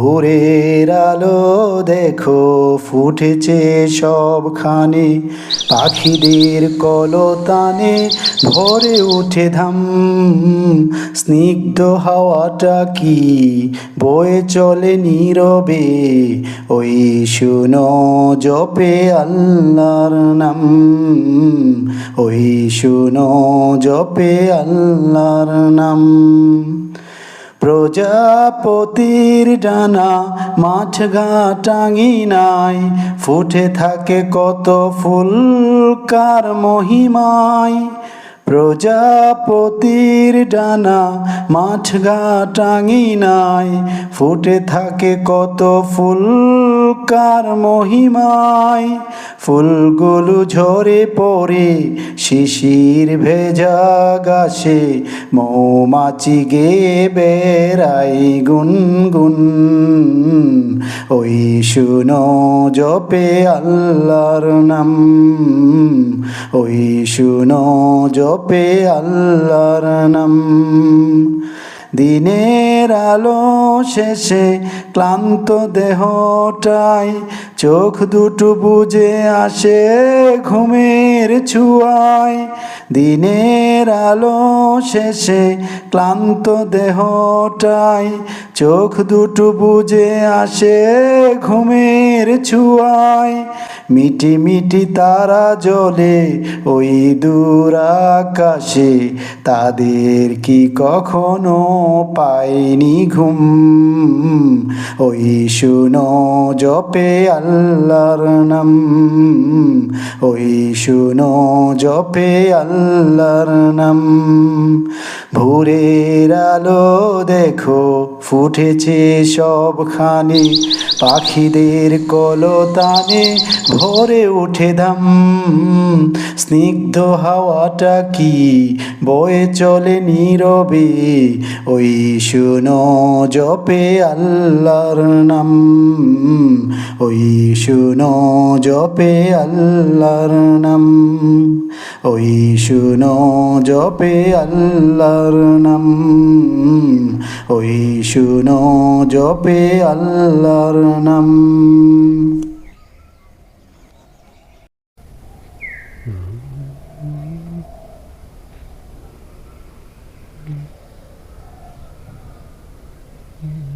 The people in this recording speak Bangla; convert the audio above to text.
ভোরের আলো দেখো, ফুটেছে সবখানে। পাখিদের কলতানে ভরে উঠে ধাম। স্নিগ্ধ হাওয়াটা কি বয়ে চলে নীরবে? ওই শুনো জপে আল্লাহর নাম। ওই শুনো জপে আল্লাহর নাম। প্রজাপতির ডানা মাঠ ঘাটাঙি নাই ফুটে থাকে কত ফুল কার মহিমায়। প্রজাপতির ডানা মাঠ ঘাটাঙি নাই ফুটে থাকে কত ফুল কার মহিমায় ফুলগুলো ঝরে পড়ে, শিশির ভেজা গাছে মৌমাছি গে বেড়াই গুনগুন। ওই শুনো জপে আল্লাহর নাম, ওই শুনো জপে আল্লাহর নাম। দিনের আলো শেষে ক্লান্ত দেহটাই চোখ দুটো বুঝে আসে ঘুমের ছুয়ায়। দিনের আলো শেষে ক্লান্ত দেহটাই চোখ দুটো বুঝে আসে ঘুমের ছুয়ায়। মিটি মিটি তারা জ্বলে ওই দূর আকাশে, তাদের কি কখনো পায়নি ঘুম। ওই শুনো জপে আল্লাহর নাম। ওই শুনো জপে আল্লাহর নাম। ভোরের আলো দেখো, ফুটেছে সবখানে। পাখিদের কলতানে ভরে উঠে দাম। স্নিগ্ধ হাওয়াটা কি বয়ে চলে নীরবে? ওই শুনো জপে আল্লাহর নাম। ওই শুনো জপে আল্লাহর নাম। ওই শুনো জপে আল্লাহর নাম ওই শুনো জপে আল্লাহর নাম Mm-hmm.